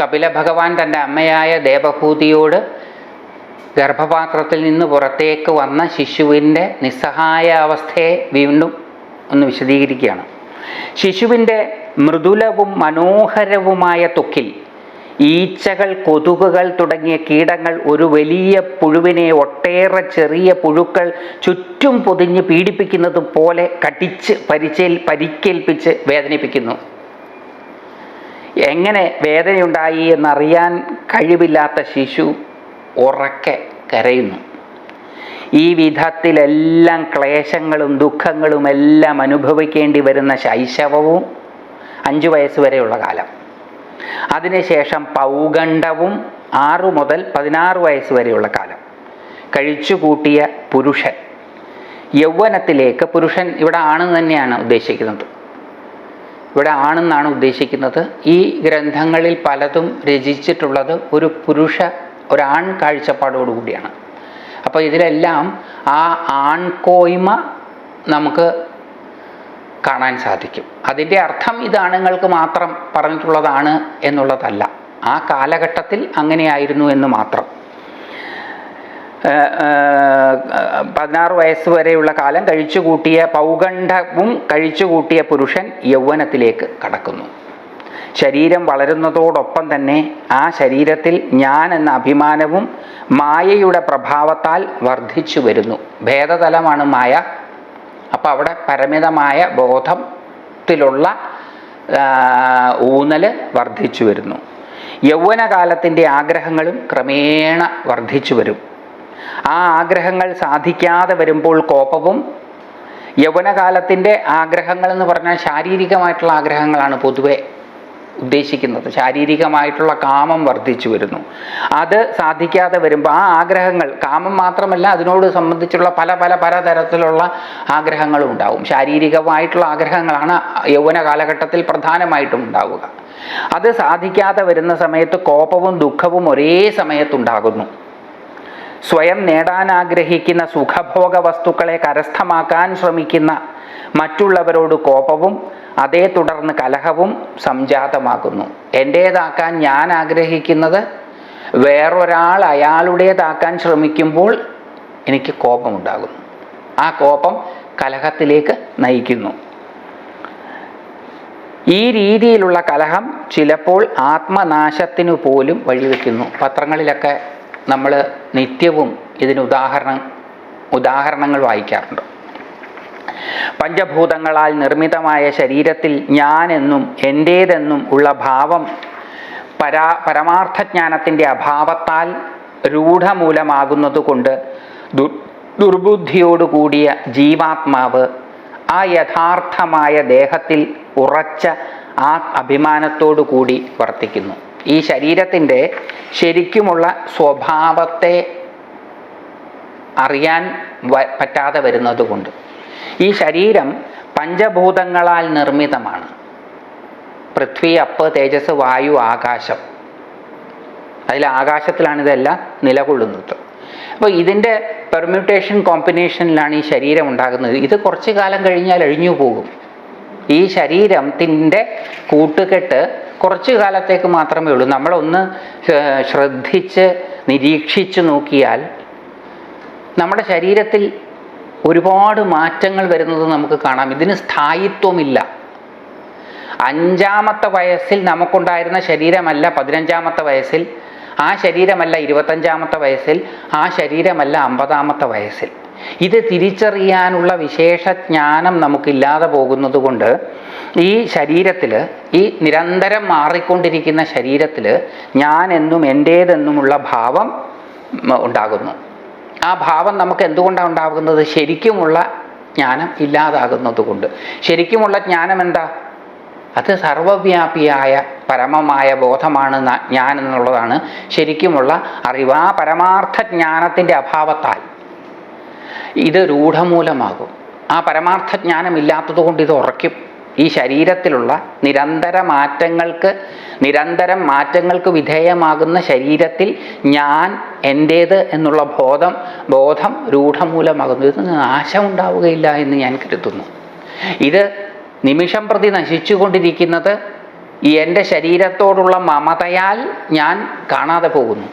കപില ഭഗവാൻ തന്റെ അമ്മയായ ദേവഭൂതിയോട് ഗർഭപാത്രത്തിൽ നിന്ന് പുറത്തേക്ക് വന്ന ശിശുവിന്റെ നിസ്സഹായ അവസ്ഥയെ വീണ്ടും ഒന്ന് വിശദീകരിക്കുകയാണ്. ശിശുവിന്റെ മൃദുലവും മനോഹരവുമായ തൊക്കിൽ ഈച്ചകൾ കൊതുകുകൾ തുടങ്ങിയ കീടങ്ങൾ ഒരു വലിയ പുഴുവിനെ ഒട്ടേറെ ചെറിയ പുഴുക്കൾ ചുറ്റും പൊതിഞ്ഞ് പീഡിപ്പിക്കുന്നത് പോലെ കടിച്ച് പരിചേൽ പരിക്കേൽപ്പിച്ച് വേദനിപ്പിക്കുന്നു. എങ്ങനെ വേദനയുണ്ടായി എന്നറിയാൻ കഴിവില്ലാത്ത ശിശു ഉറക്കെ കരയുന്നു. ഈ വിധത്തിലെല്ലാം ക്ലേശങ്ങളും ദുഃഖങ്ങളും എല്ലാം അനുഭവിക്കേണ്ടി വരുന്ന ശൈശവവും അഞ്ചു വരെയുള്ള കാലം. അതിനുശേഷം പൗഗണ്ഡവും ആറു മുതൽ പതിനാറ് വയസ്സ് വരെയുള്ള കാലം. കഴിച്ചുകൂട്ടിയ പുരുഷൻ. യൗവനത്തിലേക്ക് പുരുഷൻ ഇവിടെ ആണെന്ന് തന്നെയാണ് ഉദ്ദേശിക്കുന്നത്. ഇവിടെ ആണെന്നാണ് ഉദ്ദേശിക്കുന്നത്. ഈ ഗ്രന്ഥങ്ങളിൽ പലതും രചിച്ചിട്ടുള്ളത് ഒരു പുരുഷ ഒരാൺ കാഴ്ചപ്പാടോടുകൂടിയാണ് അപ്പോൾ ഇതിലെല്ലാം ആ ആൺകോയ്മ നമുക്ക് കാണാൻ സാധിക്കും. അതിന്റെ അർത്ഥം ഇത് ആണുങ്ങൾക്ക് മാത്രം പറഞ്ഞിട്ടുള്ളതാണ് എന്നുള്ളതല്ല. ആ കാലഘട്ടത്തിൽ അങ്ങനെയായിരുന്നു എന്ന് മാത്രം. പതിനാറ് വയസ്സ് വരെയുള്ള കാലം കഴിച്ചു കൂട്ടിയ പൗഗണ്ഡവും കഴിച്ചു കൂട്ടിയ പുരുഷൻ യൗവനത്തിലേക്ക് കടക്കുന്നു. ശരീരം വളരുന്നതോടൊപ്പം തന്നെ ആ ശരീരത്തിൽ ഞാൻ എന്ന അഭിമാനവും മായയുടെ പ്രഭാവത്താൽ വർദ്ധിച്ചു വരുന്നു. ഭേദതലമാണ് മായ. അപ്പോൾ അവിടെ പരമിതമായ ബോധത്തിലുള്ള ഊന്നൽ വർദ്ധിച്ചു വരുന്നു. യൗവനകാലത്തിന്റെ ആഗ്രഹങ്ങളും ക്രമേണ വർദ്ധിച്ചു വരും. ആ ആഗ്രഹങ്ങൾ സാധിക്കാതെ വരുമ്പോൾ കോപവും യൗവനകാലത്തിന്റെ ആഗ്രഹങ്ങൾ എന്ന് പറഞ്ഞാൽ ശാരീരികമായിട്ടുള്ള ആഗ്രഹങ്ങളാണ് പൊതുവെ ഉദ്ദേശിക്കുന്നത്. ശാരീരികമായിട്ടുള്ള കാമം വർദ്ധിച്ചു വരുന്നു. അത് സാധിക്കാതെ വരുമ്പോൾ ആ ആഗ്രഹങ്ങൾ കാമം മാത്രമല്ല അതിനോട് സംബന്ധിച്ചുള്ള പല പല പലതരത്തിലുള്ള ആഗ്രഹങ്ങളും ഉണ്ടാവും. ശാരീരികമായിട്ടുള്ള ആഗ്രഹങ്ങളാണ് യൗവന കാലഘട്ടത്തിൽ പ്രധാനമായിട്ടും ഉണ്ടാവുക. അത് സാധിക്കാതെ വരുന്ന സമയത്ത് കോപവും ദുഃഖവും ഒരേ സമയത്തുണ്ടാകുന്നു സ്വയം നേടാൻ ആഗ്രഹിക്കുന്ന സുഖഭോഗ വസ്തുക്കളെ കരസ്ഥമാക്കാൻ ശ്രമിക്കുന്ന മറ്റുള്ളവരോട് കോപവും അതേ തുടർന്ന് കലഹവും സംജാതമാകുന്നു. എന്റേതാക്കാൻ ഞാൻ ആഗ്രഹിക്കുന്നത് വേറൊരാൾ അയാളുടേതാക്കാൻ ശ്രമിക്കുമ്പോൾ എനിക്ക് കോപമുണ്ടാകുന്നു. ആ കോപം കലഹത്തിലേക്ക് നയിക്കുന്നു. ഈ രീതിയിലുള്ള കലഹം ചിലപ്പോൾ ആത്മനാശത്തിനു പോലും വഴിവെക്കുന്നു. പത്രങ്ങളിലൊക്കെ നമ്മൾ നിത്യവും ഇതിന് ഉദാഹരണം ഉദാഹരണങ്ങൾ വായിക്കാറുണ്ട്. പഞ്ചഭൂതങ്ങളാൽ നിർമ്മിതമായ ശരീരത്തിൽ ഞാനെന്നും എന്റേതെന്നും ഉള്ള ഭാവം പരാ പരമാർത്ഥജ്ഞാനത്തിന്റെ അഭാവത്താൽ രൂഢമൂലമാകുന്നതുകൊണ്ട് ദു ദുർബുദ്ധിയോടുകൂടിയ ജീവാത്മാവ് ആ യഥാർത്ഥമായ ദേഹത്തിൽ ഉറച്ച ആ അഭിമാനത്തോടു കൂടി വർത്തിക്കുന്നു. ഈ ശരീരത്തിന്റെ ശരിക്കുമുള്ള സ്വഭാവത്തെ അറിയാൻ പറ്റാതെ വരുന്നതുകൊണ്ട്. ഈ ശരീരം പഞ്ചഭൂതങ്ങളാൽ നിർമ്മിതമാണ്. പൃഥ്വി അപ്പ് തേജസ് വായു ആകാശം. അതിൽ ആകാശത്തിലാണ് ഇതെല്ലാം നിലകൊള്ളുന്നത്. അപ്പോൾ ഇതിന്റെ പെർമ്യൂട്ടേഷൻ കോമ്പിനേഷനിലാണ് ഈ ശരീരം ഉണ്ടാകുന്നത്. ഇത് കുറച്ച് കാലം കഴിഞ്ഞാൽ അഴിഞ്ഞു പോകും ഈ ശരീരത്തിന്റെ കൂട്ടുകെട്ട് കുറച്ചു കാലത്തേക്ക് മാത്രമേ ഉള്ളൂ. നമ്മളൊന്ന് ശ്രദ്ധിച്ച് നിരീക്ഷിച്ചു നോക്കിയാൽ നമ്മുടെ ശരീരത്തിൽ ഒരുപാട് മാറ്റങ്ങൾ വരുന്നത് നമുക്ക് കാണാം. ഇതിന് സ്ഥായിത്വമില്ല. അഞ്ചാമത്തെ വയസ്സിൽ നമുക്കുണ്ടായിരുന്ന ശരീരമല്ല പതിനഞ്ചാമത്തെ വയസ്സിൽ ആ ശരീരമല്ല ഇരുപത്തഞ്ചാമത്തെ വയസ്സിൽ ആ ശരീരമല്ല അമ്പതാമത്തെ വയസ്സിൽ. ഇത് തിരിച്ചറിയാനുള്ള വിശേഷ ജ്ഞാനം നമുക്കില്ലാതെ പോകുന്നത് കൊണ്ട് ഈ ശരീരത്തിൽ ഈ നിരന്തരം മാറിക്കൊണ്ടിരിക്കുന്ന ശരീരത്തിൽ ഞാൻ എന്നും എന്റേതെന്നുമുള്ള ഭാവം ഉണ്ടാകുന്നു. ആ ഭാവം നമുക്ക് എന്തുകൊണ്ടാണ് ഉണ്ടാകുന്നത്? ശരിക്കുമുള്ള ജ്ഞാനം ഇല്ലാതാകുന്നത് കൊണ്ട് ശരിക്കുമുള്ള ജ്ഞാനം എന്താ? അത് സർവവ്യാപിയായ പരമമായ ബോധമാണ് ഞാൻ എന്നുള്ളതാണ് ശരിക്കുമുള്ള അറിവ്. ആ പരമാർത്ഥ ജ്ഞാനത്തിന്റെ അഭാവത്താൽ. ഇത് രൂഢമൂലമാകും ആ പരമാർത്ഥ ജ്ഞാനം ഇല്ലാത്തത് കൊണ്ട് ഇത് ഉറയ്ക്കും. ഈ ശരീരത്തിലുള്ള നിരന്തര മാറ്റങ്ങൾക്ക് നിരന്തരം മാറ്റങ്ങൾക്ക് വിധേയമാകുന്ന ശരീരത്തിൽ ഞാൻ എന്റേത് എന്നുള്ള ബോധം ബോധം രൂഢമൂലമാകുന്നു. ഇത് നാശം ഉണ്ടാവുകയില്ല എന്ന് ഞാൻ കരുതുന്നു. ഇത് നിമിഷം പ്രതി നശിച്ചുകൊണ്ടിരിക്കുന്നത് എന്റെ ശരീരത്തോടുള്ള മമതയാൽ ഞാൻ കാണാതെ പോകുന്നു.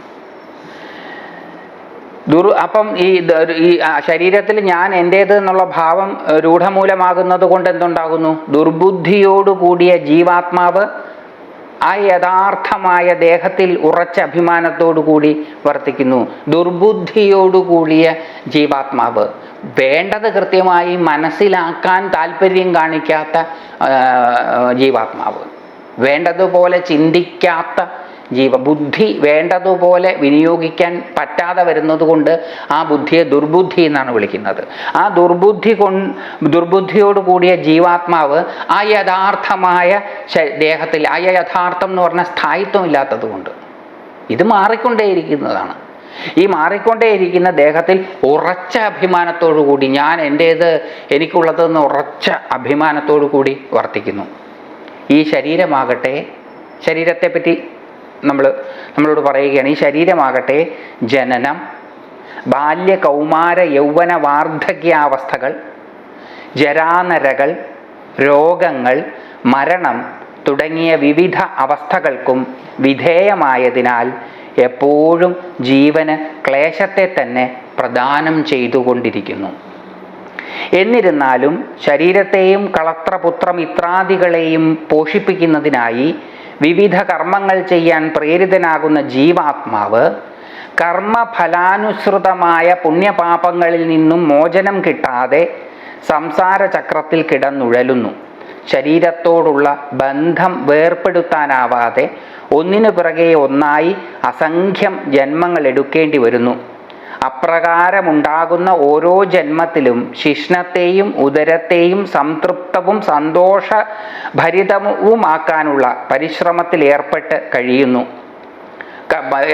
ദുർ അപ്പം ഈ ഈ ശരീരത്തിൽ ഞാൻ എന്റേത് എന്നുള്ള ഭാവം രൂഢമൂലമാകുന്നത് കൊണ്ട് എന്തുണ്ടാകുന്നു? ദുർബുദ്ധിയോടുകൂടിയ ജീവാത്മാവ് ആ യഥാർത്ഥമായ ദേഹത്തിൽ ഉറച്ച അഭിമാനത്തോടുകൂടി വർത്തിക്കുന്നു. ദുർബുദ്ധിയോടുകൂടിയ ജീവാത്മാവ്. വേണ്ടത് കൃത്യമായി മനസ്സിലാക്കാൻ താല്പര്യം കാണിക്കാത്ത ജീവാത്മാവ്. വേണ്ടതുപോലെ ചിന്തിക്കാത്ത ജീവ ബുദ്ധി വേണ്ടതുപോലെ വിനിയോഗിക്കാൻ പറ്റാതെ വരുന്നത് കൊണ്ട് ആ ബുദ്ധിയെ ദുർബുദ്ധി എന്നാണ് വിളിക്കുന്നത്. ആ ദുർബുദ്ധി കൊ ദുർബുദ്ധിയോട് കൂടിയ ജീവാത്മാവ് ആ യഥാർത്ഥമായ ദേഹത്തിൽ ആ യഥാർത്ഥം എന്ന് പറഞ്ഞ സ്ഥായിത്വം ഇല്ലാത്തത് കൊണ്ട് ഇത് മാറിക്കൊണ്ടേയിരിക്കുന്നതാണ്. ഈ മാറിക്കൊണ്ടേയിരിക്കുന്ന ദേഹത്തിൽ ഉറച്ച അഭിമാനത്തോടു കൂടി ഞാൻ എന്റേത് എനിക്കുള്ളതെന്ന് ഉറച്ച അഭിമാനത്തോടു കൂടി വർത്തിക്കുന്നു. ഈ ശരീരമാകട്ടെ ശരീരത്തെപ്പറ്റി നമ്മൾ നമ്മളോട് പറയുകയാണ് ഈ ശരീരമാകട്ടെ ജനനം ബാല്യ കൗമാര യൗവന വാർദ്ധക്യാവസ്ഥകൾ ജരാനരകൾ രോഗങ്ങൾ മരണം തുടങ്ങിയ വിവിധ അവസ്ഥകൾക്കും വിധേയമായതിനാൽ എപ്പോഴും ജീവന് ക്ലേശത്തെ തന്നെ പ്രദാനം ചെയ്തുകൊണ്ടിരിക്കുന്നു. എന്നിരുന്നാലും ശരീരത്തെയും കളത്രപുത്രം ഇത്രാദികളെയും പോഷിപ്പിക്കുന്നതിനായി വിവിധ കർമ്മങ്ങൾ ചെയ്യാൻ പ്രേരിതനാകുന്ന ജീവാത്മാവ് കർമ്മഫലാനുസൃതമായ പുണ്യപാപങ്ങളിൽ നിന്നും മോചനം കിട്ടാതെ സംസാര ചക്രത്തിൽ കിടന്നുഴലുന്നു. ശരീരത്തോടുള്ള ബന്ധം വേർപ്പെടുത്താനാവാതെ ഒന്നിനു പിറകെ ഒന്നായി അസംഖ്യം ജന്മങ്ങൾ എടുക്കേണ്ടി വരുന്നു. അപ്രകാരമുണ്ടാകുന്ന ഓരോ ജന്മത്തിലും ശിഷ്ണത്തെയും ഉദരത്തെയും സംതൃപ്തവും സന്തോഷഭരിതവുമാക്കാനുള്ള പരിശ്രമത്തിൽ ഏർപ്പെട്ട് കഴിയുന്നു.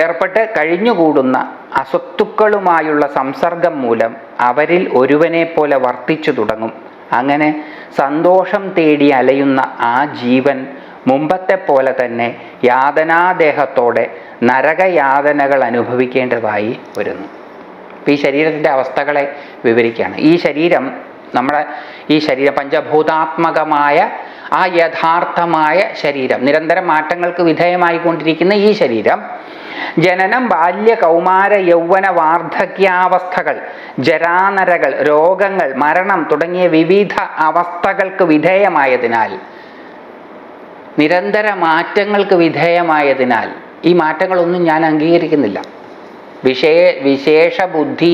ഏർപ്പെട്ട് കഴിഞ്ഞുകൂടുന്ന അസ്വത്തുക്കളുമായുള്ള സംസർഗം മൂലം അവരിൽ ഒരുവനെ പോലെ വർത്തിച്ചു തുടങ്ങും. അങ്ങനെ സന്തോഷം തേടി അലയുന്ന ആ ജീവൻ മുമ്പത്തെ പോലെ തന്നെ യാതനാദേഹത്തോടെ നരകയാതനകൾ അനുഭവിക്കേണ്ടതായി വരുന്നു. ഈ ശരീരത്തിന്റെ അവസ്ഥകളെ വിവരിക്കുകയാണ്. ഈ ശരീരം നമ്മുടെ ഈ ശരീരം പഞ്ചഭൂതാത്മകമായ ആ യഥാർത്ഥമായ ശരീരം നിരന്തരം മാറ്റങ്ങൾക്ക് വിധേയമായിക്കൊണ്ടിരിക്കുന്ന ഈ ശരീരം ജനനം ബാല്യ കൗമാര യൗവന വാർദ്ധക്യാവസ്ഥകൾ ജരാനരകൾ രോഗങ്ങൾ മരണം തുടങ്ങിയ വിവിധ അവസ്ഥകൾക്ക് വിധേയമായതിനാൽ നിരന്തര മാറ്റങ്ങൾക്ക് വിധേയമായതിനാൽ ഈ മാറ്റങ്ങളൊന്നും ഞാൻ അംഗീകരിക്കുന്നില്ല. വിശേ വിശേഷ ബുദ്ധി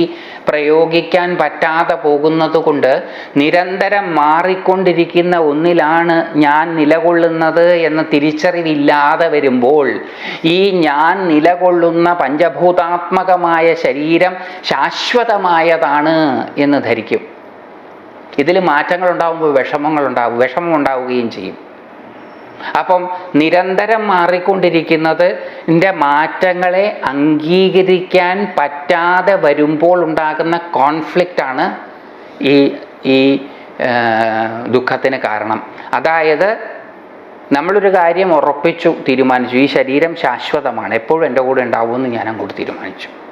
പ്രയോഗിക്കാൻ പറ്റാതെ പോകുന്നത് കൊണ്ട് നിരന്തരം മാറിക്കൊണ്ടിരിക്കുന്ന ഒന്നിലാണ് ഞാൻ നിലകൊള്ളുന്നത് എന്ന തിരിച്ചറിവില്ലാതെ വരുമ്പോൾ ഈ ഞാൻ നിലകൊള്ളുന്ന പഞ്ചഭൂതാത്മകമായ ശരീരം ശാശ്വതമായതാണ് എന്ന് ധരിക്കും. ഇതിൽ മാറ്റങ്ങൾ ഉണ്ടാകുമ്പോൾ വിഷമങ്ങൾ ഉണ്ടാവും വിഷമം ഉണ്ടാവുകയും ചെയ്യും. അപ്പം നിരന്തരം മാറിക്കൊണ്ടിരിക്കുന്നത് മാറ്റങ്ങളെ അംഗീകരിക്കാൻ പറ്റാതെ വരുമ്പോൾ ഉണ്ടാകുന്ന കോൺഫ്ലിക്റ്റാണ് ഈ ഈ ദുഃഖത്തിന് കാരണം. അതായത് നമ്മളൊരു കാര്യം ഉറപ്പിച്ചു തീരുമാനിച്ചു. ഈ ശരീരം ശാശ്വതമാണ്. എപ്പോഴും എന്റെ കൂടെ ഉണ്ടാവുമെന്ന് ഞാൻ അങ്ങോട്ട് തീരുമാനിച്ചു.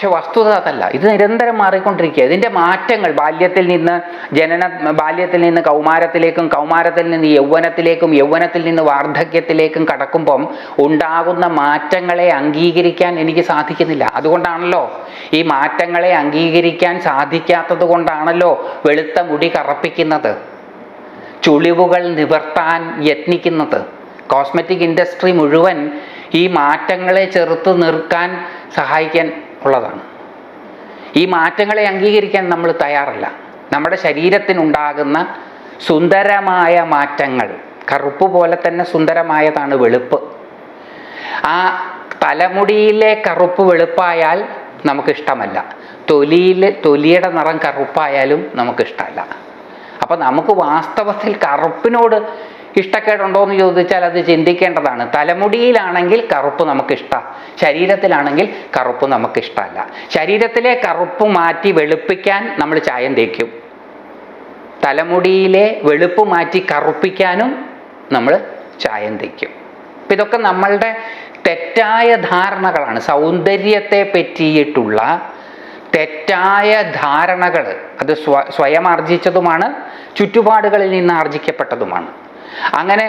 പക്ഷെ വസ്തുത അതല്ല. ഇത് നിരന്തരം മാറിക്കൊണ്ടിരിക്കുക ഇതിന്റെ മാറ്റങ്ങൾ ബാല്യത്തിൽ നിന്ന് ജനന ബാല്യത്തിൽ നിന്ന് കൗമാരത്തിലേക്കും കൗമാരത്തിൽ നിന്ന് യൗവനത്തിലേക്കും യൗവനത്തിൽ നിന്ന് വാർദ്ധക്യത്തിലേക്കും കടക്കുമ്പം ഉണ്ടാകുന്ന മാറ്റങ്ങളെ അംഗീകരിക്കാൻ എനിക്ക് സാധിക്കുന്നില്ല. അതുകൊണ്ടാണല്ലോ ഈ മാറ്റങ്ങളെ അംഗീകരിക്കാൻ സാധിക്കാത്തത് കൊണ്ടാണല്ലോ വെളുത്ത മുടി കറപ്പിക്കുന്നത്. ചുളിവുകൾ നിവർത്താൻ യത്നിക്കുന്നത്. കോസ്മെറ്റിക് ഇൻഡസ്ട്രി മുഴുവൻ ഈ മാറ്റങ്ങളെ ചെറുത്ത് നിർക്കാൻ സഹായിക്കാൻ ഉള്ളതാണ്. ഈ മാറ്റങ്ങളെ അംഗീകരിക്കാൻ നമ്മൾ തയ്യാറല്ല. നമ്മുടെ ശരീരത്തിനുണ്ടാകുന്ന സുന്ദരമായ മാറ്റങ്ങൾ കറുപ്പ് പോലെ തന്നെ സുന്ദരമായതാണ് വെളുപ്പ്. ആ തലമുടിയിലെ കറുപ്പ് വെളുപ്പായാൽ നമുക്കിഷ്ടമല്ല തൊലിയിൽ തൊലിയുടെ നിറം കറുപ്പായാലും നമുക്കിഷ്ടമല്ല അപ്പം നമുക്ക് വാസ്തവത്തിൽ കറുപ്പിനോട് ഇഷ്ടക്കേടുണ്ടോ എന്ന് ചോദിച്ചാൽ അത് ചിന്തിക്കേണ്ടതാണ്. തലമുടിയിലാണെങ്കിൽ കറുപ്പ് നമുക്കിഷ്ട. ശരീരത്തിലാണെങ്കിൽ കറുപ്പ് നമുക്കിഷ്ടമല്ല. ശരീരത്തിലെ കറുപ്പ് മാറ്റി വെളുപ്പിക്കാൻ നമ്മൾ ചായം തേക്കും. തലമുടിയിലെ വെളുപ്പ് മാറ്റി കറുപ്പിക്കാനും നമ്മൾ ചായം തേക്കും. അപ്പം ഇതൊക്കെ നമ്മളുടെ തെറ്റായ ധാരണകളാണ്. സൗന്ദര്യത്തെ പറ്റിയിട്ടുള്ള തെറ്റായ ധാരണകൾ അത് സ്വ സ്വയം ആർജിച്ചതുമാണ് ചുറ്റുപാടുകളിൽ നിന്ന് ആർജിക്കപ്പെട്ടതുമാണ്. അങ്ങനെ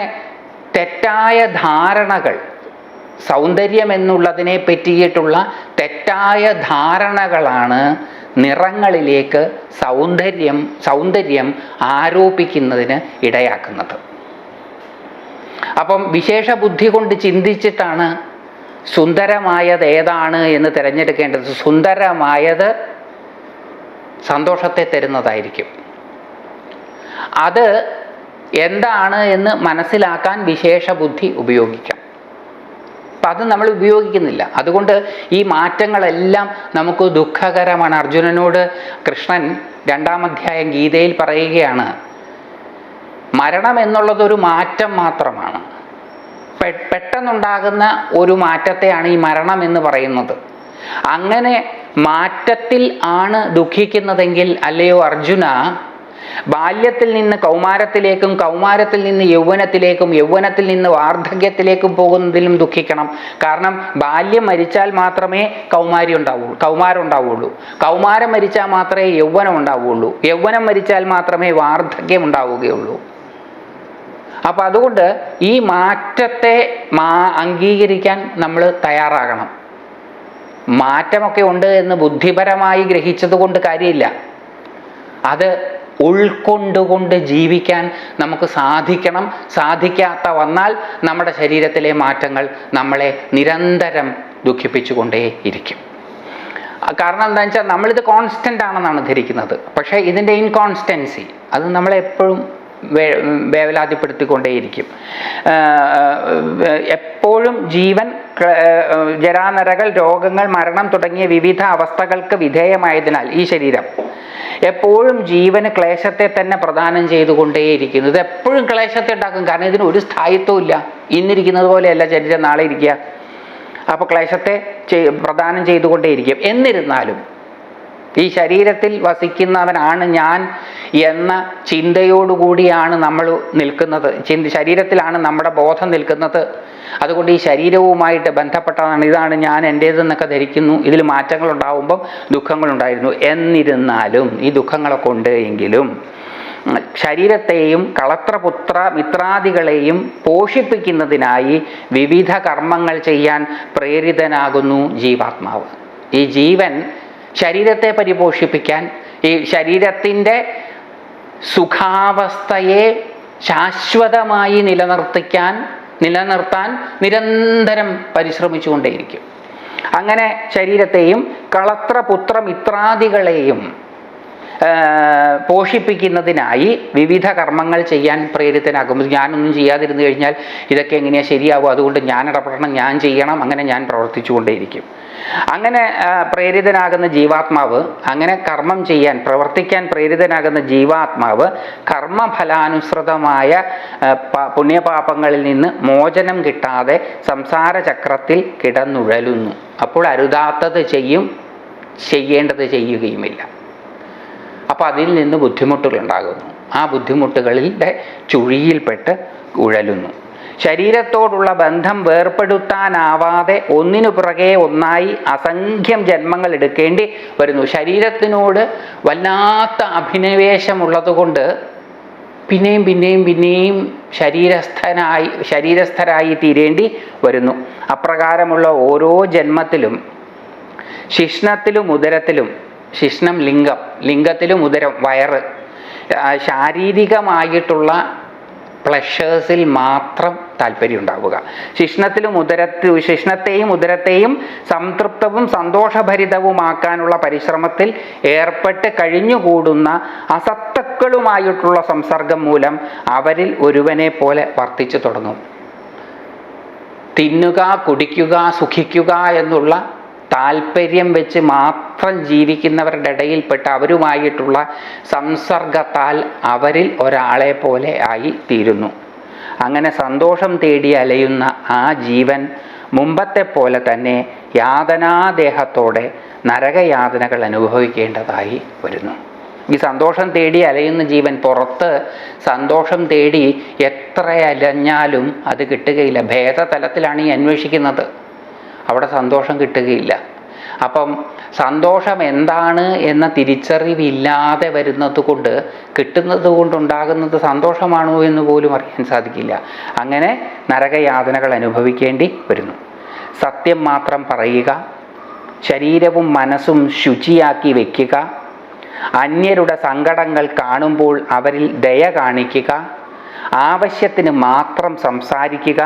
തെറ്റായ ധാരണകൾ സൗന്ദര്യം എന്നുള്ളതിനെ പറ്റിയിട്ടുള്ള തെറ്റായ ധാരണകളാണ് നിറങ്ങളിലേക്ക് സൗന്ദര്യം സൗന്ദര്യം ആരോപിക്കുന്നതിന് ഇടയാക്കുന്നത്. അപ്പം വിശേഷ ബുദ്ധി കൊണ്ട് ചിന്തിച്ചിട്ടാണ് സുന്ദരമായത് ഏതാണ് എന്ന് തിരഞ്ഞെടുക്കേണ്ടത്. സുന്ദരമായത് സന്തോഷത്തെ തരുന്നതായിരിക്കും. അത് എന്താണ് എന്ന് മനസ്സിലാക്കാൻ വിശേഷ ബുദ്ധി ഉപയോഗിക്കാം. അപ്പം അത് നമ്മൾ ഉപയോഗിക്കുന്നില്ല. അതുകൊണ്ട് ഈ മാറ്റങ്ങളെല്ലാം നമുക്ക് ദുഃഖകരമാണ്. അർജുനനോട് കൃഷ്ണൻ രണ്ടാം അധ്യായം ഗീതയിൽ പറയുകയാണ് മരണം എന്നുള്ളതൊരു മാറ്റം മാത്രമാണ്. പെട്ടെന്നുണ്ടാകുന്ന ഒരു മാറ്റത്തെയാണ് ഈ മരണം എന്ന് പറയുന്നത്. അങ്ങനെ മാറ്റത്തിൽ ആണ് ദുഃഖിക്കുന്നതെങ്കിൽ അല്ലയോ അർജുന ബാല്യത്തിൽ നിന്ന് കൗമാരത്തിലേക്കും കൗമാരത്തിൽ നിന്ന് യൗവനത്തിലേക്കും യൗവനത്തിൽ നിന്ന് വാർദ്ധക്യത്തിലേക്കും പോകുന്നതിലും ദുഃഖിക്കണം. കാരണം ബാല്യം മരിച്ചാൽ മാത്രമേ കൗമാരി ഉണ്ടാവുള്ളൂ കൗമാരം ഉണ്ടാവുള്ളൂ. കൗമാരം മരിച്ചാൽ മാത്രമേ യൗവനം ഉണ്ടാവുള്ളൂ. യൗവനം മരിച്ചാൽ മാത്രമേ വാർദ്ധക്യം ഉണ്ടാവുകയുള്ളൂ. അപ്പം അതുകൊണ്ട് ഈ മാറ്റത്തെ മാ അംഗീകരിക്കാൻ നമ്മൾ തയ്യാറാകണം. മാറ്റമൊക്കെ ഉണ്ട് എന്ന് ബുദ്ധിപരമായി ഗ്രഹിച്ചത് കൊണ്ട് കാര്യമില്ല. അത് ഉൾക്കൊണ്ടുകൊണ്ട് ജീവിക്കാൻ നമുക്ക് സാധിക്കണം. സാധിക്കാത്ത വന്നാൽ നമ്മുടെ ശരീരത്തിലെ മാറ്റങ്ങൾ നമ്മളെ നിരന്തരം ദുഃഖിപ്പിച്ചുകൊണ്ടേ ഇരിക്കും കാരണം എന്താണെന്ന് വെച്ചാൽ നമ്മളിത് കോൺസ്റ്റന്റ് ആണെന്നാണ് ധരിക്കുന്നത്. പക്ഷേ ഇതിന്റെ ഇൻകോൺസ്റ്റൻസി അത് നമ്മളെ എപ്പോഴും വേ- വേവലാതിപ്പെടുത്തിക്കൊണ്ടേയിരിക്കും. എപ്പോഴും ജീവൻ ജരാനരകൾ രോഗങ്ങൾ മരണം തുടങ്ങിയ വിവിധ അവസ്ഥകൾക്ക് വിധേയമായതിനാൽ ഈ ശരീരം എപ്പോഴും ജീവന് ക്ലേശത്തെ തന്നെ പ്രദാനം ചെയ്തുകൊണ്ടേയിരിക്കുന്നു. ഇത് എപ്പോഴും ക്ലേശത്തെ ഉണ്ടാക്കും. കാരണം ഇതിന് ഒരു സ്ഥായിത്വം ഇല്ല. ഇന്നിരിക്കുന്നത് പോലെയല്ല ശരീരം നാളെ ഇരിക്കുക. അപ്പോൾ ക്ലേശത്തെ പ്രദാനം ചെയ്തുകൊണ്ടേയിരിക്കും. എന്നിരുന്നാലും ഈ ശരീരത്തിൽ വസിക്കുന്നവനാണ് ഞാൻ എന്ന ചിന്തയോടുകൂടിയാണ് നമ്മൾ നിൽക്കുന്നത്. ചിന്ത ശരീരത്തിലാണ് നമ്മുടെ ബോധം നിൽക്കുന്നത്. അതുകൊണ്ട് ഈ ശരീരവുമായിട്ട് ബന്ധപ്പെട്ടതാണ്. ഇതാണ് ഞാൻ എന്റേതെന്നൊക്കെ ധരിക്കുന്നു. ഇതിൽ മാറ്റങ്ങൾ ഉണ്ടാവുമ്പം ദുഃഖങ്ങളുണ്ടായിരുന്നു എന്നിരുന്നാലും ഈ ദുഃഖങ്ങളൊക്കെ ഉണ്ട് എങ്കിലും ശരീരത്തെയും കളത്രപുത്ര മിത്രാദികളെയും പോഷിപ്പിക്കുന്നതിനായി വിവിധ കർമ്മങ്ങൾ ചെയ്യാൻ പ്രേരിതനാകുന്നു ജീവാത്മാവ്. ഈ ജീവൻ ശരീരത്തെ പരിപോഷിപ്പിക്കാൻ ഈ ശരീരത്തിന്റെ സുഖാവസ്ഥയെ ശാശ്വതമായി നിലനിർത്തിക്കാൻ നിലനിർത്താൻ നിരന്തരം പരിശ്രമിച്ചുകൊണ്ടേയിരിക്കും. അങ്ങനെ ശരീരത്തെയും കളത്ര മിത്രാദികളെയും ആ, പോഷിപ്പിക്കുന്നതിനായി വിവിധ കർമ്മങ്ങൾ ചെയ്യാൻ പ്രേരിതനാകും ഞാനൊന്നും ചെയ്യാതിരുന്നു കഴിഞ്ഞാൽ ഇതൊക്കെ എങ്ങനെയാണ് ശരിയാവും അതുകൊണ്ട് ഞാൻ ഇടപെടണം ഞാൻ ചെയ്യണം അങ്ങനെ ഞാൻ പ്രവർത്തിച്ചുകൊണ്ടേയിരിക്കും. അങ്ങനെ പ്രേരിതനാകുന്ന ജീവാത്മാവ് അങ്ങനെ കർമ്മം ചെയ്യാൻ പ്രവർത്തിക്കാൻ പ്രേരിതനാകുന്ന ജീവാത്മാവ് കർമ്മഫലാനുസൃതമായ പുണ്യപാപങ്ങളിൽ നിന്ന് മോചനം കിട്ടാതെ സംസാര ചക്രത്തിൽ കിടന്നുഴലുന്നു. അപ്പോൾ അരുതാത്തത് ചെയ്യും ചെയ്യേണ്ടത് ചെയ്യുകയുമില്ല. അപ്പോൾ അതിൽ നിന്ന് ബുദ്ധിമുട്ടുകൾ ഉണ്ടാകുന്നു. ആ ബുദ്ധിമുട്ടുകളിന്റെ ചുഴിയിൽപ്പെട്ട് ഉഴലുന്നു. ശരീരത്തോടുള്ള ബന്ധം വേർപ്പെടുത്താനാവാതെ ഒന്നിനു പുറകെ ഒന്നായി അസംഖ്യം ജന്മങ്ങൾ എടുക്കേണ്ടി വരുന്നു. ശരീരത്തിനോട് വല്ലാത്ത അഭിനിവേശമുള്ളതുകൊണ്ട് പിന്നെയും പിന്നെയും പിന്നെയും ശരീരസ്ഥനായി ശരീരസ്ഥരായി തീരേണ്ടി വരുന്നു. അപ്രകാരമുള്ള ഓരോ ജന്മത്തിലും ശിഷ്ണത്തിലും ഉദരത്തിലും ശിഷ്ണം ലിംഗം. ലിംഗത്തിലും ഉദരം വയറ്. ശാരീരികമായിട്ടുള്ള പ്ലഷേഴ്സിൽ മാത്രം താല്പര്യം ഉണ്ടാവുക ശിഷ്ണത്തിലും ഉദരത്തി ശിഷ്ണത്തെയും ഉദരത്തെയും സംതൃപ്തവും സന്തോഷഭരിതവുമാക്കാനുള്ള പരിശ്രമത്തിൽ ഏർപ്പെട്ട് കഴിഞ്ഞുകൂടുന്ന അസത്തക്കളുമായിട്ടുള്ള സംസർഗം മൂലം അവരിൽ ഒരുവനെ പോലെ വർത്തിച്ചു തുടങ്ങും. തിന്നുക കുടിക്കുക സുഖിക്കുക എന്നുള്ള താല്പര്യം വെച്ച് മാത്രം ജീവിക്കുന്നവരുടെ ഇടയിൽപ്പെട്ട് അവരുമായിട്ടുള്ള സംസർഗത്താൽ അവരിൽ ഒരാളെ പോലെ ആയി തീരുന്നു. അങ്ങനെ സന്തോഷം തേടി അലയുന്ന ആ ജീവൻ മുമ്പത്തെ പോലെ തന്നെ യാതനാദേഹത്തോടെ നരകയാതനകൾ അനുഭവിക്കേണ്ടതായി വരുന്നു. ഈ സന്തോഷം തേടി അലയുന്ന ജീവൻ പുറത്ത് സന്തോഷം തേടി എത്ര അലഞ്ഞാലും അത് കിട്ടുകയില്ല. ഭേദതലത്തിലാണ് ഈ അന്വേഷിക്കുന്നത്. അവിടെ സന്തോഷം കിട്ടുകയില്ല. അപ്പം സന്തോഷം എന്താണ് എന്ന തിരിച്ചറിവില്ലാതെ വരുന്നത് കൊണ്ട് കിട്ടുന്നത് കൊണ്ടുണ്ടാകുന്നത് സന്തോഷമാണോ എന്ന് പോലും അറിയാൻ സാധിക്കില്ല. അങ്ങനെ നരകയാതനകൾ അനുഭവിക്കേണ്ടി വരുന്നു. സത്യം മാത്രം പറയുക ശരീരവും മനസ്സും ശുചിയാക്കി വയ്ക്കുക അന്യരുടെ സങ്കടങ്ങൾ കാണുമ്പോൾ അവരിൽ ദയ കാണിക്കുക ആവശ്യത്തിന് മാത്രം സംസാരിക്കുക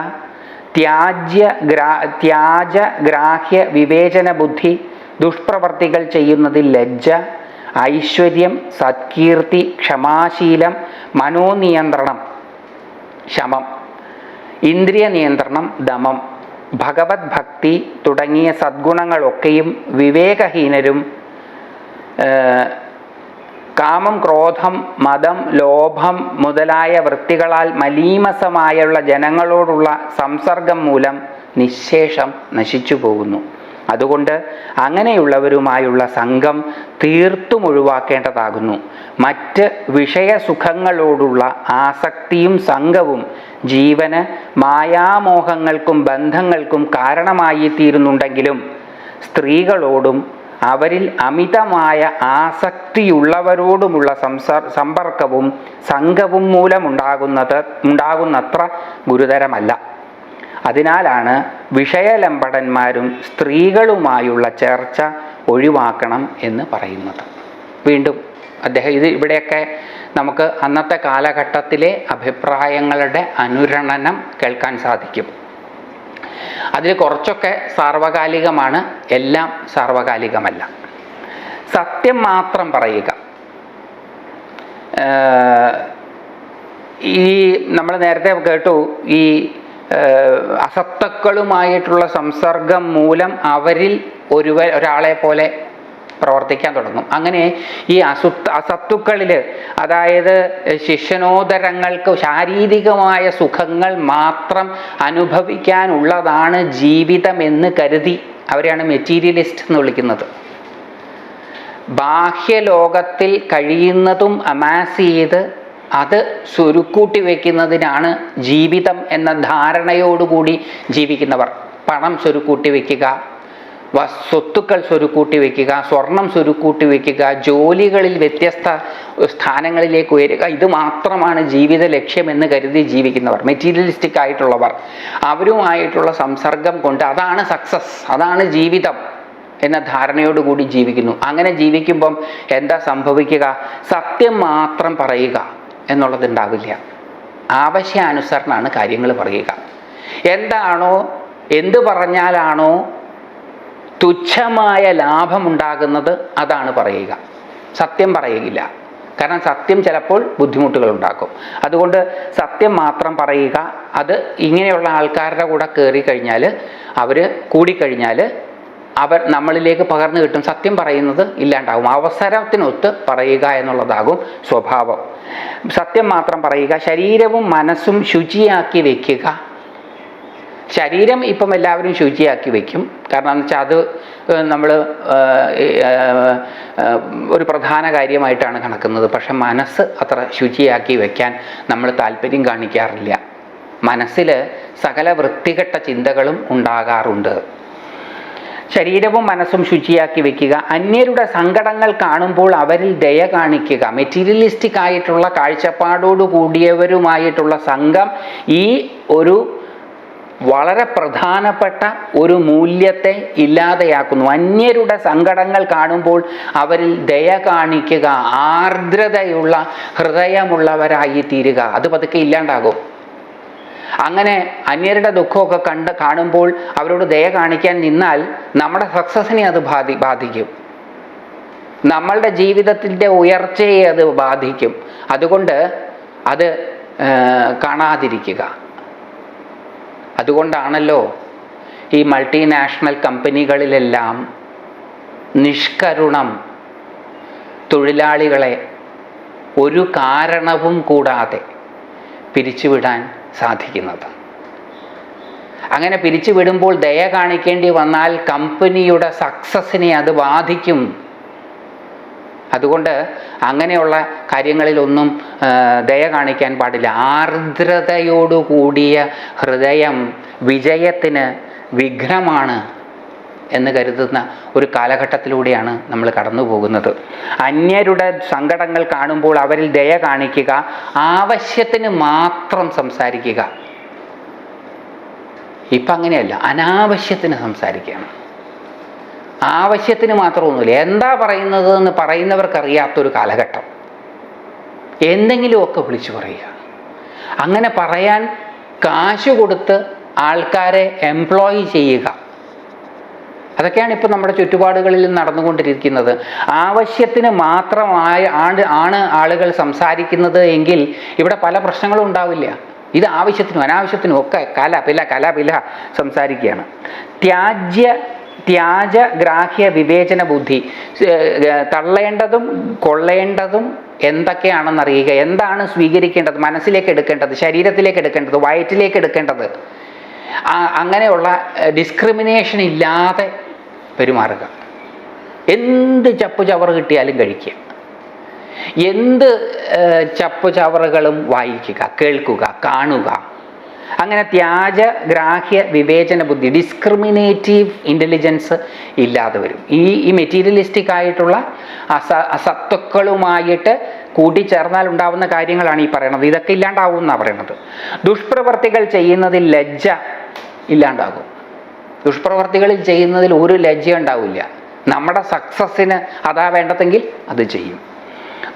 ത്യാജ്യ ഗ്രാ ത്യാജ ഗ്രാഹ്യ വിവേചന ബുദ്ധി ദുഷ്പ്രവർത്തികൾ ചെയ്യുന്നതിൽ ലജ്ജ ഐശ്വര്യം സത്കീർത്തി ക്ഷമാശീലം മനോനിയന്ത്രണം ശമം ഇന്ദ്രിയ നിയന്ത്രണം ദമം ഭഗവത് ഭക്തി തുടങ്ങിയ സദ്ഗുണങ്ങളൊക്കെയും വിവേകഹീനരും കാമം ക്രോധം മതം ലോഭം മുതലായ വൃത്തികളാൽ മലീമസമായുള്ള ജനങ്ങളോടുള്ള സംസർഗം മൂലം നിശേഷം നശിച്ചു പോകുന്നു. അതുകൊണ്ട് അങ്ങനെയുള്ളവരുമായുള്ള സംഘം തീർത്തും ഒഴിവാക്കേണ്ടതാകുന്നു. മറ്റ് വിഷയസുഖങ്ങളോടുള്ള ആസക്തിയും സംഘവും ജീവന് മായാമോഹങ്ങൾക്കും ബന്ധങ്ങൾക്കും കാരണമായി തീരുന്നുണ്ടെങ്കിലും സ്ത്രീകളോടും അവരിൽ അമിതമായ ആസക്തിയുള്ളവരോടുമുള്ള സംസർ സമ്പർക്കവും സംഘവും മൂലമുണ്ടാകുന്നത് ഉണ്ടാകുന്നത്ര ഗുരുതരമല്ല. അതിനാലാണ് വിഷയലമ്പടന്മാരും സ്ത്രീകളുമായുള്ള ചർച്ച ഒഴിവാക്കണം എന്ന് പറയുന്നത്. വീണ്ടും അദ്ദേഹം ഇത് ഇവിടെയൊക്കെ നമുക്ക് അന്നത്തെ കാലഘട്ടത്തിലെ അഭിപ്രായങ്ങളുടെ അനുരണനം കേൾക്കാൻ സാധിക്കും. അതിൽ കുറച്ചൊക്കെ സാർവകാലികമാണ് എല്ലാം സാർവകാലികമല്ല. സത്യം മാത്രം പറയുക. ഈ നമ്മൾ നേരത്തെ കേട്ടു ഈ അസത്തക്കളുമായിട്ടുള്ള സംസർഗം മൂലം അവരിൽ ഒരുവ ഒരാളെ പോലെ പ്രവർത്തിക്കാൻ തുടങ്ങും. അങ്ങനെ ഈ അസു അസത്തുക്കളിൽ അതായത് ശിഷ്യനോദരങ്ങൾക്ക് ശാരീരികമായ സുഖങ്ങൾ മാത്രം അനുഭവിക്കാനുള്ളതാണ് ജീവിതം എന്ന് കരുതി അവരെയാണ് മെറ്റീരിയലിസ്റ്റ് എന്ന് വിളിക്കുന്നത്. ബാഹ്യലോകത്തിൽ കഴിയുന്നതും അമാസ് ചെയ്ത് അത് സ്വരുക്കൂട്ടി വയ്ക്കുന്നതിനാണ് ജീവിതം എന്ന ധാരണയോടുകൂടി ജീവിക്കുന്നവർ. പണം സ്വരുക്കൂട്ടി വയ്ക്കുക സ്വത്തുക്കൾ സ്വരുക്കൂട്ടി വയ്ക്കുക സ്വർണം സ്വരുക്കൂട്ടി വയ്ക്കുക ജോലികളിൽ വ്യത്യസ്ത സ്ഥാനങ്ങളിലേക്ക് ഉയരുക ഇത് മാത്രമാണ് ജീവിത ലക്ഷ്യമെന്ന് കരുതി ജീവിക്കുന്നവർ മെറ്റീരിയലിസ്റ്റിക് ആയിട്ടുള്ളവർ. അവരുമായിട്ടുള്ള സംസർഗം കൊണ്ട് അതാണ് സക്സസ് അതാണ് ജീവിതം എന്ന ധാരണയോടുകൂടി ജീവിക്കുന്നു. അങ്ങനെ ജീവിക്കുമ്പം എന്താ സംഭവിക്കുക? സത്യം മാത്രം പറയുക എന്നുള്ളതുണ്ടാവില്ല. ആവശ്യാനുസരണമാണ് കാര്യങ്ങൾ പറയുക. എന്താണോ എന്ത് പറഞ്ഞാലാണോ തുച്ഛമായ ലാഭമുണ്ടാകുന്നത് അതാണ് പറയുക. സത്യം പറയുകയില്ല. കാരണം സത്യം ചിലപ്പോൾ ബുദ്ധിമുട്ടുകൾ ഉണ്ടാക്കും അതുകൊണ്ട് സത്യം മാത്രം പറയുക അത് ഇങ്ങനെയുള്ള ആൾക്കാരുടെ കൂടെ കയറി കഴിഞ്ഞാൽ അവർ കൂടിക്കഴിഞ്ഞാൽ അവർ നമ്മളിലേക്ക് പകർന്നു കിട്ടും. സത്യം പറയുന്നത് ഇല്ലാണ്ടാകും അവസരത്തിനൊത്ത് പറയുക എന്നുള്ളതാകും സ്വഭാവം. സത്യം മാത്രം പറയുക ശരീരവും മനസ്സും ശുചിയാക്കി വെക്കുക ശരീരം ഇപ്പം എല്ലാവരും ശുചിയാക്കി വയ്ക്കും കാരണം എന്ന് വെച്ചാൽ അത് നമ്മൾ ഒരു പ്രധാന കാര്യമായിട്ടാണ് കണക്കുന്നത്. പക്ഷെ മനസ്സ് അത്ര ശുചിയാക്കി വയ്ക്കാൻ നമ്മൾ താല്പര്യം കാണിക്കാറില്ല. മനസ്സിൽ സകല വൃത്തികെട്ട ചിന്തകളും ഉണ്ടാകാറുണ്ട്. ശരീരവും മനസ്സും ശുചിയാക്കി വെക്കുക. അന്യരുടെ സങ്കടങ്ങൾ കാണുമ്പോൾ അവരിൽ ദയ കാണിക്കുക. മെറ്റീരിയലിസ്റ്റിക് ആയിട്ടുള്ള കാഴ്ചപ്പാടോടു കൂടിയവരുമായിട്ടുള്ള സംഘം ഈ ഒരു വളരെ പ്രധാനപ്പെട്ട ഒരു മൂല്യത്തെ ഇല്ലാതെയാക്കുന്നു. അന്യരുടെ സങ്കടങ്ങൾ കാണുമ്പോൾ അവരിൽ ദയ കാണിക്കുക ആർദ്രതയുള്ള ഹൃദയമുള്ളവരായി തീരുക അത് പതുക്കെ ഇല്ലാണ്ടാകും. അങ്ങനെ അന്യരുടെ ദുഃഖമൊക്കെ കണ്ട് കാണുമ്പോൾ അവരോട് ദയ കാണിക്കാൻ നിന്നാൽ നമ്മുടെ സക്സസിനെ അത് ബാധി ബാധിക്കും. നമ്മളുടെ ജീവിതത്തിന്റെ ഉയർച്ചയെ അത് ബാധിക്കും. അതുകൊണ്ട് അത് കാണാതിരിക്കുക. അതുകൊണ്ടാണല്ലോ ഈ മൾട്ടിനാഷണൽ കമ്പനികളിലെല്ലാം നിഷ്കരുണം തൊഴിലാളികളെ ഒരു കാരണവും കൂടാതെ പിരിച്ചുവിടാൻ സാധിക്കുന്നത്. അങ്ങനെ പിരിച്ചുവിടുമ്പോൾ ദയ കാണിക്കേണ്ടി വന്നാൽ കമ്പനിയുടെ സക്സസിനെ അത് ബാധിക്കും. അതുകൊണ്ട് അങ്ങനെയുള്ള കാര്യങ്ങളിലൊന്നും ദയ കാണിക്കാൻ പാടില്ല. ആർദ്രതയോടുകൂടിയ ഹൃദയം വിജയത്തിന് വിഘ്നമാണ് എന്ന് കരുതുന്ന ഒരു കാലഘട്ടത്തിലൂടെയാണ് നമ്മൾ കടന്നു പോകുന്നത് അന്യരുടെ സങ്കടങ്ങൾ കാണുമ്പോൾ അവരിൽ ദയ കാണിക്കുക ആവശ്യത്തിന് മാത്രം സംസാരിക്കുക. ഇപ്പം അങ്ങനെയല്ല അനാവശ്യത്തിന് സംസാരിക്കുകയാണ്. ആവശ്യത്തിന് മാത്രമൊന്നുമില്ല. എന്താ പറയുന്നത് എന്ന് പറയുന്നവർക്കറിയാത്തൊരു കാലഘട്ടം. എന്തെങ്കിലുമൊക്കെ വിളിച്ചു പറയുക. അങ്ങനെ പറയാൻ കാശ് കൊടുത്ത് ആൾക്കാരെ എംപ്ലോയി ചെയ്യുക. അതൊക്കെയാണ് ഇപ്പോൾ നമ്മുടെ ചുറ്റുപാടുകളിൽ നടന്നുകൊണ്ടിരിക്കുന്നത്. ആവശ്യത്തിന് മാത്രമായ ആണ് ആണ് ആളുകൾ സംസാരിക്കുന്നത് എങ്കിൽ ഇവിടെ പല പ്രശ്നങ്ങളും ഉണ്ടാവില്ല. ഇത് ആവശ്യത്തിനും അനാവശ്യത്തിനും ഒക്കെ കലപില കലപില സംസാരിക്കുകയാണ്. ത്യാജ്യ ത്യാജ ഗ്രാഹ്യ വിവേചന ബുദ്ധി തള്ളേണ്ടതും കൊള്ളേണ്ടതും എന്തൊക്കെയാണെന്ന് അറിയുക എന്താണ് സ്വീകരിക്കേണ്ടത്? മനസ്സിലേക്ക് എടുക്കേണ്ടത് ശരീരത്തിലേക്ക് എടുക്കേണ്ടത് വയറ്റിലേക്ക് എടുക്കേണ്ടത്. അങ്ങനെയുള്ള ഡിസ്ക്രിമിനേഷൻ ഇല്ലാതെ പെരുമാറുക. എന്ത് ചപ്പു ചവറ് കിട്ടിയാലും കഴിക്കുക. എന്ത് ചപ്പു ചവറുകളും വായിക്കുക കേൾക്കുക കാണുക അങ്ങനെ ത്യാജ ഗ്രാഹ്യ വിവേചന ബുദ്ധി ഡിസ്ക്രിമിനേറ്റീവ് ഇന്റലിജൻസ് ഇല്ലാതെ വരും. ഈ ഈ മെറ്റീരിയലിസ്റ്റിക് ആയിട്ടുള്ള അസ അസത്വക്കളുമായിട്ട് കൂട്ടിച്ചേർന്നാൽ ഉണ്ടാവുന്ന കാര്യങ്ങളാണ് ഈ പറയണത്. ഇതൊക്കെ ഇല്ലാണ്ടാവും എന്നാണ് പറയണത്. ദുഷ്പ്രവർത്തികൾ ചെയ്യുന്നതിൽ ലജ്ജ ഇല്ലാണ്ടാകും. ദുഷ്പ്രവർത്തികളിൽ ചെയ്യുന്നതിൽ ഒരു ലജ്ജ ഉണ്ടാവില്ല. നമ്മുടെ സക്സസ്സിന് അതാ വേണ്ടതെങ്കിൽ അത് ചെയ്യും.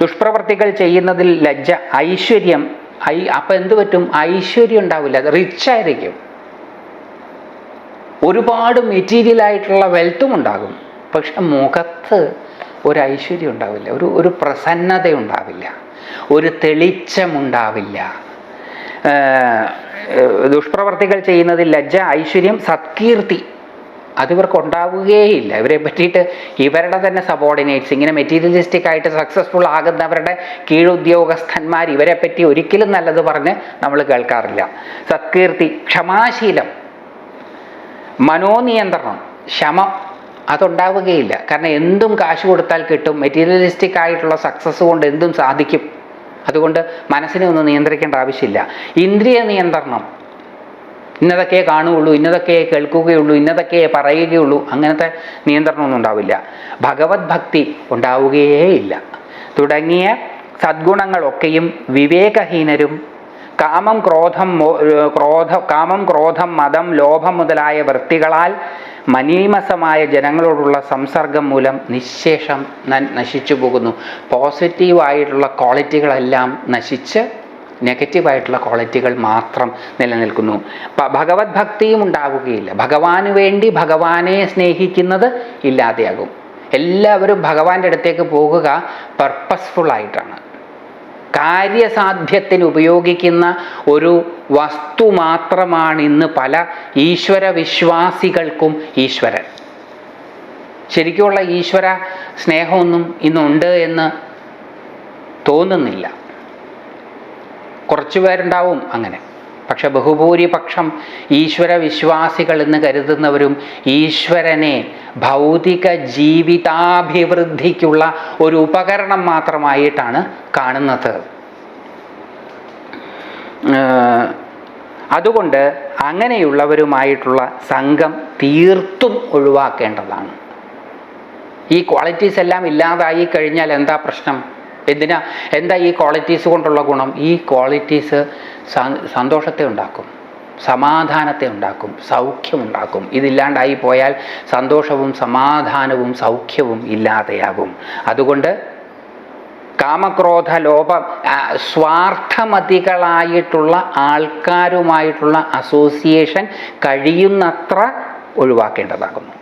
ദുഷ്പ്രവർത്തികൾ ചെയ്യുന്നതിൽ ലജ്ജ ഐശ്വര്യം ഐ അപ്പം എന്ത് പറ്റും? ഐശ്വര്യം ഉണ്ടാവില്ല. റിച്ച് ആയിരിക്കും. ഒരുപാട് മെറ്റീരിയൽ ആയിട്ടുള്ള വെൽത്തും ഉണ്ടാകും. പക്ഷെ മുഖത്ത് ഒരു ഐശ്വര്യം ഉണ്ടാവില്ല. ഒരു ഒരു പ്രസന്നത ഉണ്ടാവില്ല ഒരു തെളിച്ചമുണ്ടാവില്ല. ദുഷ്പ്രവർത്തികൾ ചെയ്യുന്നതിൽ ലജ്ജ ഐശ്വര്യം സത്കീർത്തി അതിവർക്ക് ഉണ്ടാവുകയില്ല ഇവരെ പറ്റിയിട്ട് ഇവരുടെ തന്നെ സബോർഡിനേറ്റ്സ് ഇങ്ങനെ മെറ്റീരിയലിസ്റ്റിക് ആയിട്ട് സക്സസ്ഫുൾ ആകുന്നവരുടെ കീഴുദ്യോഗസ്ഥന്മാർ ഇവരെ പറ്റി ഒരിക്കലും നല്ലത് പറഞ്ഞ് നമ്മൾ കേൾക്കാറില്ല. സത്കീർത്തി ക്ഷമാശീലം മനോനിയന്ത്രണം ക്ഷമ അതുണ്ടാവുകയില്ല. കാരണം എന്തും കാശ് കൊടുത്താൽ കിട്ടും. മെറ്റീരിയലിസ്റ്റിക് ആയിട്ടുള്ള സക്സസ് കൊണ്ട് എന്തും സാധിക്കും. അതുകൊണ്ട് മനസ്സിനെ ഒന്നും നിയന്ത്രിക്കേണ്ട ആവശ്യമില്ല. ഇന്ദ്രിയ നിയന്ത്രണം ഇന്നതൊക്കെ കാണുകയുള്ളൂ ഇന്നതൊക്കെ കേൾക്കുകയുള്ളൂ ഇന്നതൊക്കെ പറയുകയുള്ളൂ അങ്ങനത്തെ നിയന്ത്രണമൊന്നും ഉണ്ടാവില്ല. ഭഗവത് ഭക്തി ഉണ്ടാവുകയേ ഇല്ല തുടങ്ങിയ സദ്ഗുണങ്ങളൊക്കെയും വിവേകഹീനരും കാമം ക്രോധം ക്രോധ കാമം ക്രോധം മതം ലോഭം മുതലായ വൃത്തികളാൽ മനീമസമായ ജനങ്ങളോടുള്ള സംസർഗം മൂലം നിശേഷം നശിച്ചു പോകുന്നു. പോസിറ്റീവായിട്ടുള്ള ക്വാളിറ്റികളെല്ലാം നശിച്ച് നെഗറ്റീവായിട്ടുള്ള ക്വാളിറ്റികൾ മാത്രം നിലനിൽക്കുന്നു. ഭഗവത് ഭക്തിയും ഉണ്ടാവുകയില്ല. ഭഗവാന് വേണ്ടി ഭഗവാനെ സ്നേഹിക്കുന്നത് ഇല്ലാതെയാകും. എല്ലാവരും ഭഗവാന്റെ അടുത്തേക്ക് പോകുക പർപ്പസ്ഫുള്ളായിട്ടാണ് കാര്യസാധ്യത്തിന് ഉപയോഗിക്കുന്ന ഒരു വസ്തു മാത്രമാണ് ഇന്ന് പല ഈശ്വര വിശ്വാസികൾക്കും ഈശ്വരൻ. ശരിക്കുമുള്ള ഈശ്വര സ്നേഹമൊന്നും ഇന്നുണ്ട് എന്ന് തോന്നുന്നില്ല. കുറച്ചു പേരുണ്ടാവും അങ്ങനെ. പക്ഷെ ബഹുഭൂരിപക്ഷം ഈശ്വര വിശ്വാസികൾ എന്ന് കരുതുന്നവരും ഈശ്വരനെ ഭൗതിക ജീവിതാഭിവൃദ്ധിക്കുള്ള ഒരു ഉപകരണം മാത്രമായിട്ടാണ് കാണുന്നത്. അതുകൊണ്ട് അങ്ങനെയുള്ളവരുമായിട്ടുള്ള സംഘം തീർത്തും ഒഴിവാക്കേണ്ടതാണ്. ഈ ക്വാളിറ്റീസ് എല്ലാം ഇല്ലാതായി കഴിഞ്ഞാൽ എന്താ പ്രശ്നം? എന്തിനാ? എന്താ ഈ ക്വാളിറ്റീസ് കൊണ്ടുള്ള ഗുണം? ഈ ക്വാളിറ്റീസ് സന്തോഷത്തെ ഉണ്ടാക്കും സമാധാനത്തെ ഉണ്ടാക്കും സൗഖ്യമുണ്ടാക്കും ഇതില്ലാണ്ടായി പോയാൽ സന്തോഷവും സമാധാനവും സൗഖ്യവും ഇല്ലാതെയാകും. അതുകൊണ്ട് കാമക്രോധ ലോപ സ്വാർത്ഥമതികളായിട്ടുള്ള ആൾക്കാരുമായിട്ടുള്ള അസോസിയേഷൻ കഴിയുന്നത്ര ഒഴിവാക്കേണ്ടതാകുന്നു.